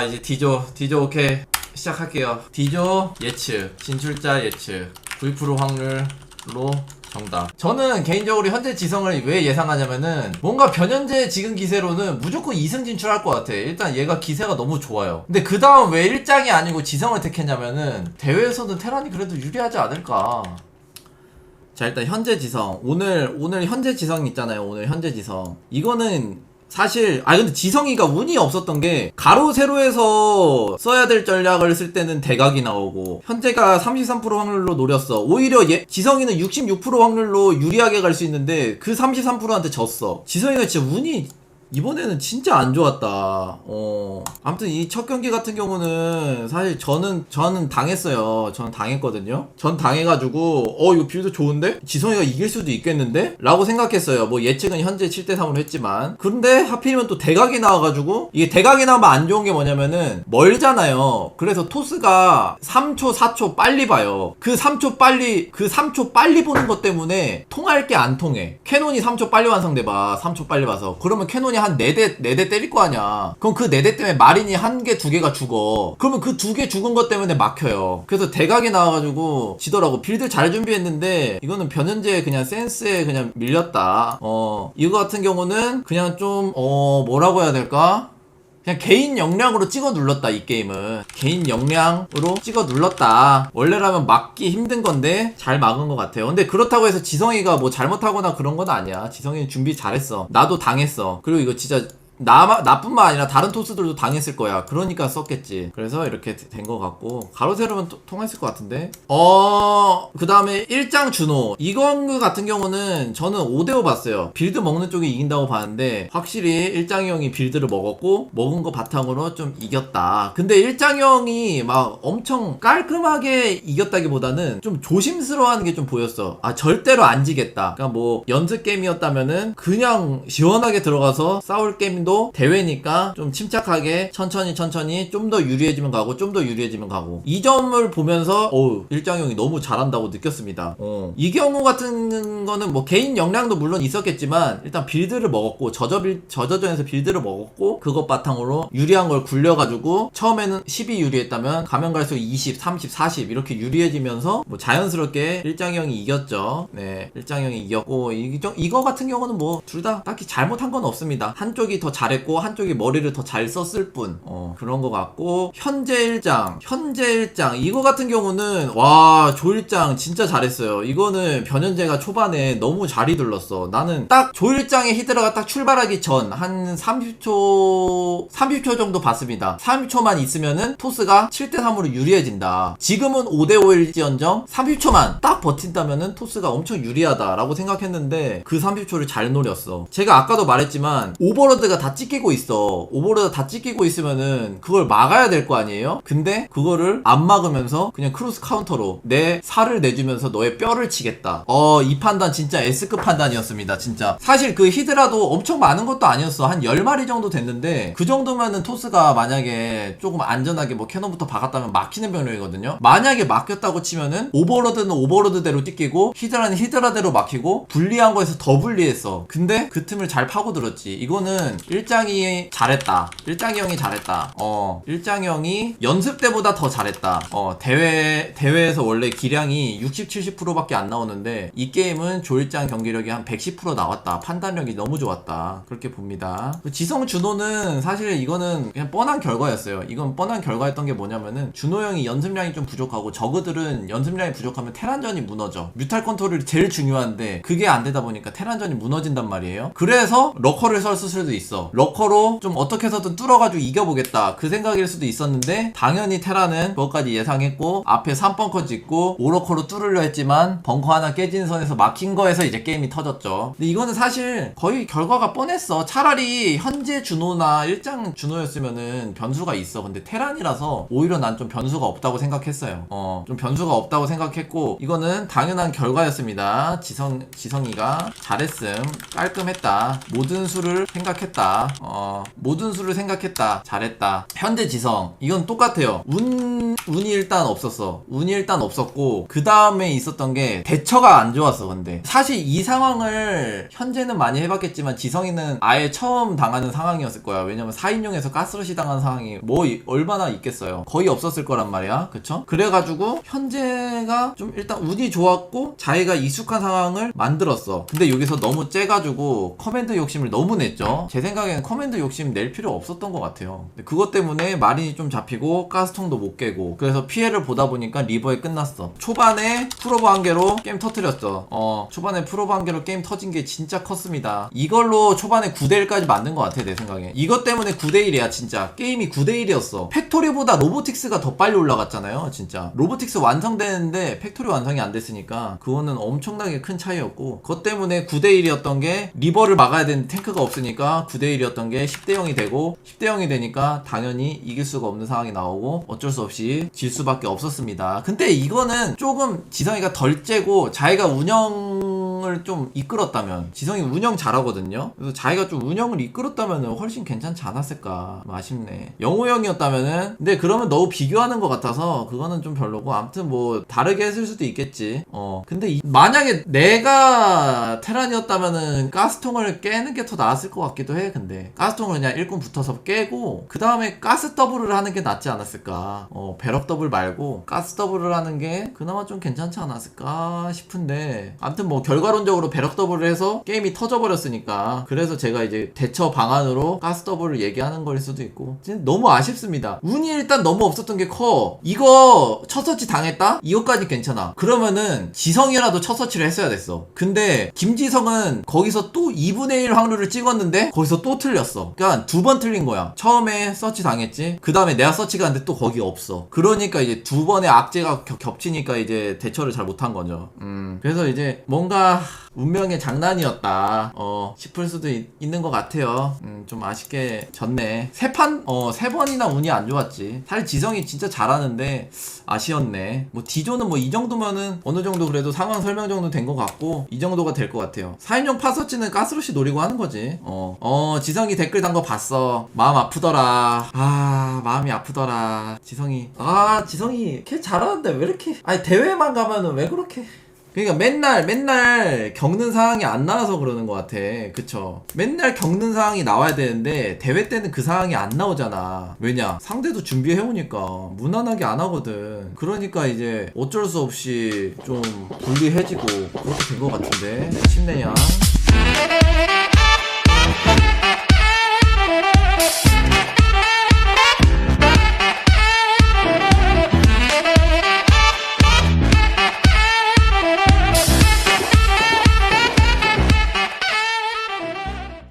자 이제 D조 D조 오케이 시작할게요. D조 예측 진출자 예측 9% 확률로 정답. 저는 개인적으로 현재 지성을 왜 예상하냐면은 뭔가 변현재 지금 기세로는 무조건 2승 진출할 것 같아. 일단 얘가 기세가 너무 좋아요. 근데 그 다음 왜 1장이 아니고 지성을 택했냐면은 대회에서는 테란이 그래도 유리하지 않을까. 자 일단 현재 지성. 오늘 오늘 현재 지성 있잖아요 오늘 현재 지성. 이거는 사실 아 근데 지성이가 운이 없었던 게 가로 세로에서 써야 될 전략을 쓸 때는 대각이 나오고 현재가 33% 확률로 노렸어. 오히려 얘 지성이는 66% 확률로 유리하게 갈 수 있는데 그 33%한테 졌어. 지성이가 진짜 운이 이번에는 진짜 안 좋았다. 어. 아무튼 이 첫 경기 같은 경우는 사실 저는 저는 당했어요. 저는 당했거든요. 전 당해가지고 어 이거 빌드 좋은데 지성이가 이길 수도 있겠는데? 라고 생각했어요. 뭐 예측은 현재 7대 3으로 했지만 그런데 하필이면 또 대각이 나와가지고 이게 대각이 나오면 안 좋은 게 뭐냐면은 멀잖아요. 그래서 토스가 3초 4초 빨리 봐요. 그 3초 빨리 그 3초 빨리 보는 것 때문에 통할 게 안 통해. 캐논이 3초 빨리 완성돼 봐. 3초 빨리 봐서. 그러면 캐논이 한 4대 4대 때릴 거 아니야. 그럼 그 4대 때문에 마린이 한 개, 두 개가 죽어. 그러면 그 두 개 죽은 것 때문에 막혀요. 그래서 대각이 나와가지고 지더라고. 빌드 잘 준비했는데 이거는 변현재 그냥 센스에 그냥 밀렸다. 어 이거 같은 경우는 그냥 좀 어 뭐라고 해야 될까? 그냥 개인 역량으로 찍어 눌렀다 이 게임은. 개인 역량으로 찍어 눌렀다. 원래라면 막기 힘든 건데 잘 막은 것 같아요. 근데 그렇다고 해서 지성이가 뭐 잘못하거나 그런 건 아니야. 지성이는 준비 잘했어. 나도 당했어. 그리고 이거 진짜 나, 나뿐만 아니라 다른 토스들도 당했을 거야. 그러니까 썼겠지. 그래서 이렇게 된 것 같고. 가로세로는 또- 통했을 것 같은데. 어, 그 다음에 일장 준호. 이건 같은 경우는 저는 5대5 봤어요. 빌드 먹는 쪽이 이긴다고 봤는데, 확실히 일장이 형이 빌드를 먹었고, 먹은 거 바탕으로 좀 이겼다. 근데 일장이 형이 막 엄청 깔끔하게 이겼다기보다는 좀 조심스러워 하는 게 좀 보였어. 아, 절대로 안 지겠다. 그러니까 뭐, 연습 게임이었다면은, 그냥 시원하게 들어가서 싸울 게임도 대회니까 좀 침착하게 천천히 천천히 좀 더 유리해지면 가고 좀 더 유리해지면 가고. 이 점을 보면서 어우 일장형이 너무 잘한다고 느꼈습니다. 어. 이 경우 같은 거는 뭐 개인 역량도 물론 있었겠지만 일단 빌드를 먹었고 저저 빌, 저저전에서 빌드를 먹었고 그것 바탕으로 유리한 걸 굴려가지고 처음에는 10이 유리했다면 가면 갈수록 20, 30, 40 이렇게 유리해지면서 뭐 자연스럽게 일장형이 이겼죠. 네 일장형이 이겼고 이, 이거 같은 경우는 뭐 둘 다 딱히 잘못한 건 없습니다. 한쪽이 더 잘했고 한쪽이 머리를 더 잘 썼을 뿐 어, 그런 것 같고 현재 일장 현재 일장 이거 같은 경우는 와 조일장 진짜 잘했어요. 이거는 변현재가 초반에 너무 잘 이둘렀어. 나는 딱 조일장의 히드라가 딱 출발하기 전 한 30초 30초 정도 봤습니다. 30초만 있으면은 토스가 7대3으로 유리해진다. 지금은 5대5일지언정 30초만 딱 버틴다면은 토스가 엄청 유리하다라고 생각했는데 그 30초를 잘 노렸어. 제가 아까도 말했지만 오버로드가 다 찍히고 있어. 오버로드 다 찍히고 있으면은 그걸 막아야 될 거 아니에요? 근데 그거를 안 막으면서 그냥 크로스 카운터로 내 살을 내주면서 너의 뼈를 치겠다. 어 이 판단 진짜 S급 판단이었습니다 진짜. 사실 그 히드라도 엄청 많은 것도 아니었어. 한 10마리 정도 됐는데 그 정도면은 토스가 만약에 조금 안전하게 뭐 캐논부터 박았다면 막히는 병력이거든요. 만약에 막혔다고 치면은 오버로드는 오버로드대로 뜯기고 히드라는 히드라대로 막히고 불리한 거에서 더 불리했어. 근데 그 틈을 잘 파고들었지. 이거는 일장이 잘했다. 일장이 형이 잘했다. 어 일장이 형이 연습 때보다 더 잘했다. 어 대회 대회에서 원래 기량이 60, 70%밖에 안 나오는데 이 게임은 조일장 경기력이 한 110% 나왔다. 판단력이 너무 좋았다. 그렇게 봅니다. 그 지성 준호는 사실 이거는 그냥 뻔한 결과였어요. 이건 뻔한 결과였던 게 뭐냐면은 준호 형이 연습량이 좀 부족하고 저그들은 연습량이 부족하면 테란전이 무너져. 뮤탈 컨트롤이 제일 중요한데 그게 안 되다 보니까 테란전이 무너진단 말이에요. 그래서 러커를 썼을 수도 있어 러커로 좀 어떻게 해서든 뚫어가지고 이겨보겠다 그 생각일 수도 있었는데 당연히 테란은 그것까지 예상했고 앞에 3벙커 짓고 오러커로 뚫으려 했지만 벙커 하나 깨진 선에서 막힌 거에서 이제 게임이 터졌죠. 근데 이거는 사실 거의 결과가 뻔했어. 차라리 현재 준호나 일장 준호였으면은 변수가 있어. 근데 테란이라서 오히려 난 좀 변수가 없다고 생각했어요. 어 좀 변수가 없다고 생각했고 이거는 당연한 결과였습니다. 지성 지성이가 잘했음. 깔끔했다. 모든 수를 생각했다 어, 모든 수를 생각했다. 잘했다. 현재 지성. 이건 똑같아요. 운, 운이 일단 없었어. 운이 일단 없었고, 그 다음에 있었던 게 대처가 안 좋았어, 근데. 사실 이 상황을 현재는 많이 해봤겠지만, 지성이는 아예 처음 당하는 상황이었을 거야. 왜냐면 4인용에서 가스러시 당한 상황이 뭐, 이- 얼마나 있겠어요. 거의 없었을 거란 말이야. 그쵸? 그래가지고, 현재가 좀 일단 운이 좋았고, 자기가 익숙한 상황을 만들었어. 근데 여기서 너무 째가지고, 커맨드 욕심을 너무 냈죠. 제 생각 에는 커맨드 욕심 낼 필요 없었던 것 같아요. 그것 때문에 마린이 좀 잡히고, 가스통도 못 깨고, 그래서 피해를 보다 보니까 리버에 끝났어. 초반에 프로브 한 개로 게임 터트렸죠. 어, 초반에 프로브 한 개로 게임 터진 게 진짜 컸습니다. 이걸로 초반에 9대1까지 만든 것 같아, 내 생각에. 이것 때문에 9대1이야, 진짜. 게임이 9대1이었어. 팩토리보다 로보틱스가 더 빨리 올라갔잖아요, 진짜. 로보틱스 완성되는데 팩토리 완성이 안 됐으니까 그거는 엄청나게 큰 차이였고 그것 때문에 9대1이었던 게 리버를 막아야 되는 탱크가 없으니까 9대 1이었던 게 10대0이 되고 10대0이 되니까 당연히 이길 수가 없는 상황이 나오고 어쩔 수 없이 질 수밖에 없었습니다. 근데 이거는 조금 지성이가 덜 째고 자기가 운영 을 좀 이끌었다면 지성이 운영 잘하거든요. 그래서 자기가 좀 운영을 이끌었다면 훨씬 괜찮지 않았을까 좀 아쉽네. 영호 형이었다면은 근데 그러면 너무 비교하는 것 같아서 그거는 좀 별로고 아무튼 뭐 다르게 했을 수도 있겠지. 어 근데 이- 만약에 내가 테란이었다면은 가스통을 깨는 게 더 나았을 것 같기도 해. 근데 가스통을 그냥 일꾼 붙어서 깨고 그 다음에 가스 더블을 하는 게 낫지 않았을까. 어 배럭 더블 말고 가스 더블을 하는 게 그나마 좀 괜찮지 않았을까 싶은데 아무튼 뭐 결과 론적으로 배럭 더블을 해서 게임이 터져버렸으니까 그래서 제가 이제 대처 방안으로 가스 더블을 얘기하는 걸 수도 있고 진짜 너무 아쉽습니다. 운이 일단 너무 없었던 게 커. 이거 첫 서치 당했다? 이거까지 괜찮아. 그러면은 지성이라도 첫 서치를 했어야 됐어. 근데 김지성은 거기서 또 2분의 1 확률을 찍었는데 거기서 또 틀렸어. 그러니까 두 번 틀린 거야. 처음에 서치 당했지. 그 다음에 내가 서치가 하는데 또 거기 없어. 그러니까 이제 두 번의 악재가 겹- 겹치니까 이제 대처를 잘 못한 거죠. 음. 그래서 이제 뭔가 운명의 장난이었다. 어, 싶을 수도 있, 는것 같아요. 음, 좀 아쉽게 졌네. 세 판, 어, 세 번이나 운이 안 좋았지. 사실 지성이 진짜 잘하는데, 아쉬웠네. 뭐, D조는 뭐, 이 정도면은, 어느 정도 그래도 상황 설명 정도 된 것 같고, 이 정도가 될 것 같아요. 4인용 파서치는 가스로시 노리고 하는 거지. 어, 어, 지성이 댓글 단 거 봤어. 마음 아프더라. 아, 마음이 아프더라. 지성이. 아, 지성이, 걔 잘하는데 왜 이렇게. 아니, 대회만 가면은 왜 그렇게. 그러니까 맨날 맨날 겪는 상황이 안 나와서 그러는 것 같아. 그쵸? 맨날 겪는 상황이 나와야 되는데 대회 때는 그 상황이 안 나오잖아. 왜냐? 상대도 준비해 오니까 무난하게 안 하거든. 그러니까 이제 어쩔 수 없이 좀 불리해지고 그렇게 된 것 같은데. 쉽네요.